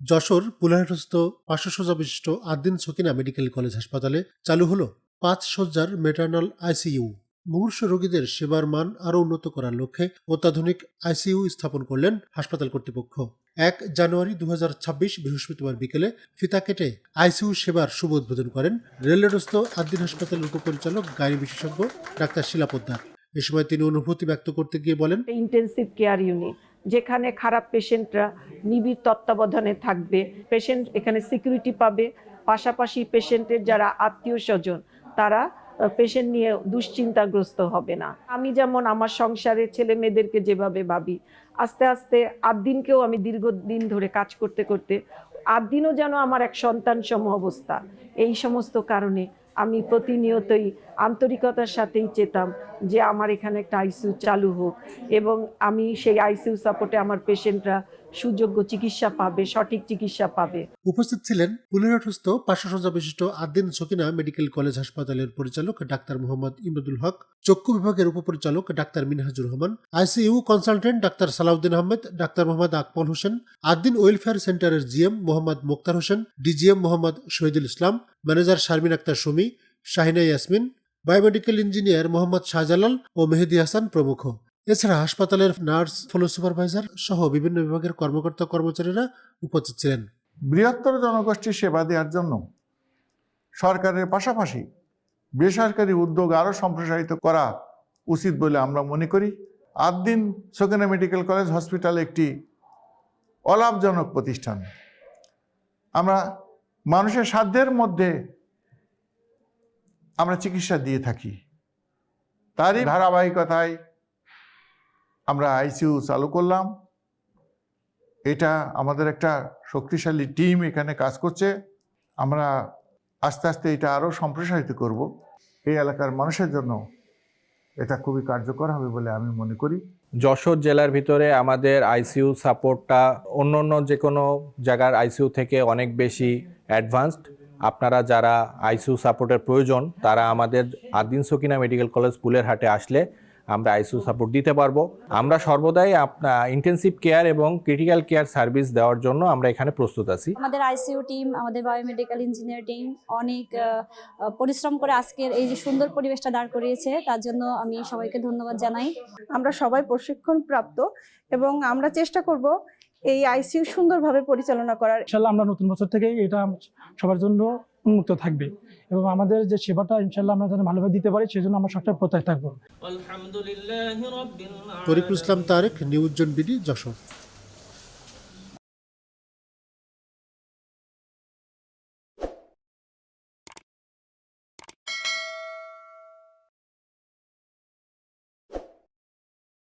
যশোর পুলাহাটস্থ পাঁচশো শয্যা বিশিষ্ট আদ্দিন সকিনা মেডিকেল কলেজ হাসপাতালে চালু হলো পাঁচ শয্যার মেটার্নাল আইসিইউ মুমূর্ষ রোগীদের সেবার মান আরও উন্নত করার লক্ষ্যে অত্যাধুনিক আইসিইউ স্থাপন করলেন হাসপাতাল কর্তৃপক্ষ। এক জানুয়ারি দু হাজার ছাব্বিশ বৃহস্পতিবার বিকেলে ফিতা কেটে আইসিইউ সেবার শুভ উদ্বোধন করেন রেলরস্থ আদ্দিন হাসপাতালের উপপরিচালক, গাড়ি বিশেষজ্ঞ ডাক্তার শিলা পোদ্দার। এ সময় তিনি অনুভূতি ব্যক্ত করতে গিয়ে বলেন ইন্টেন্সিভ কেয়ার ইউনিট যেখানে খারাপ পেশেন্টরা নিবিড় তত্ত্বাবধানে থাকবে, পেশেন্ট এখানে সিকিউরিটি পাবে, পাশাপাশি পেশেন্টের যারা আত্মীয় স্বজন, তারা পেশেন্ট নিয়ে দুশ্চিন্তাগ্রস্ত হবে না। আমি যেমন আমার সংসারে ছেলে মেয়েদেরকে যেভাবে ভাবি, আস্তে আস্তে আদিনকেও আমি দীর্ঘদিন ধরে কাজ করতে করতে আদিনও যেন আমার এক সন্তান সম অবস্থা, এই সমস্ত কারণে আমি প্রতিনিয়তই আন্তরিকতার সাথেই চেতাম যে আমার এখানে একটা আইসিউ চালু হোক এবং আমি সেই আইসিউ সাপোর্টে আমার পেশেন্টরা সুযোগ্য চিকিৎসা পাবে, সঠিক চিকিৎসা পাবে। উপস্থিত ছিলেন পুলিরঠস্থ পাঁচশো শয্যা বিশিষ্ট আদ্দিন সকিনা মেডিকেল কলেজ হাসপাতালের পরিচালক ডাক্তার মোহাম্মদ ইমরুল হক, চক্ষু বিভাগের উপপরিচালক doctor Minhajur Rahman, ICU consultant doctor Salauddin Ahmed, doctor Mohammad Akmal Hossain Addin welfare সেন্টারের GM Mohammad Moktar Hossain, DGM Mohammad Shahidul Islam, manager Sharmin Akter Sumi, Shahina Yasmin, biomedical engineer Mohammad Shahjalal ও মেহেদি হাসান প্রমুখ। এছাড়া হাসপাতালের nurse follow supervisor সহ বিভিন্ন বিভাগের কর্মকর্তা কর্মচারীরা উপস্থিত ছিলেন। বৃহত্তর জনগোষ্ঠীর সেবা দেওয়ার জন্য সরকারের পাশাপাশি বেসরকারি উদ্যোগ আরও সম্প্রসারিত করা উচিত বলে আমরা মনে করি। Addin Sakena medical college hospital একটি অলাভজনক প্রতিষ্ঠান। আমরা মানুষের সাধ্যের মধ্যে আমরা চিকিৎসা দিয়ে থাকি। তারই ধারাবাহিকতায় আমরা আইসিইউ চালু করলাম। এটা আমাদের একটা শক্তিশালী টিম এখানে কাজ করছে। আমরা আস্তে আস্তে এটা আরও সম্প্রসারিত করব। এই এলাকার মানুষের জন্য এটা খুবই কার্যকর হবে বলে আমি মনে করি। যশোর জেলার ভিতরে আমাদের আইসিইউ সাপোর্টটা অন্য অন্য যে কোনো জায়গার আইসিইউ থেকে অনেক বেশি অ্যাডভান্সড আপনারা যারা আইসিইউ সাপোর্টের প্রয়োজন, তারা আমাদের আদিন সকিনা মেডিকেল কলেজ পুলের হাটে আসলে আমরা আইসিউ সাপোর্ট দিতে পারব। আমরা সর্বদাই আপনার ইন্টেনসিভ কেয়ার এবং ক্রিটিক্যাল কেয়ার সার্ভিস দেওয়ার জন্য আমরা এখানে প্রস্তুত আছি। আমাদের আইসিইউ টিম আমাদের বায়োমেডিক্যাল ইঞ্জিনিয়ার টিম অনেক পরিশ্রম করে আজকের এই যে সুন্দর পরিবেশটা দাঁড় করিয়েছে তার জন্য আমি সবাইকে ধন্যবাদ জানাই। আমরা সবাই প্রশিক্ষণ প্রাপ্ত এবং আমরা চেষ্টা করব এই আইসিইউ সুন্দরভাবে পরিচালনা করার ইনশাল্লাহ আমরা নতুন বছর থেকেই এটা সবার জন্য উন্মুক্ত থাকবে এবং আমাদের যে সেবাটা ইনশাল্লাহ আমরা যেন ভালোভাবে দিতে পারি সেজন্য আমরা সবসময় প্রত্যয় থাকব। Tariqul Islam Tarek news BD Jashore.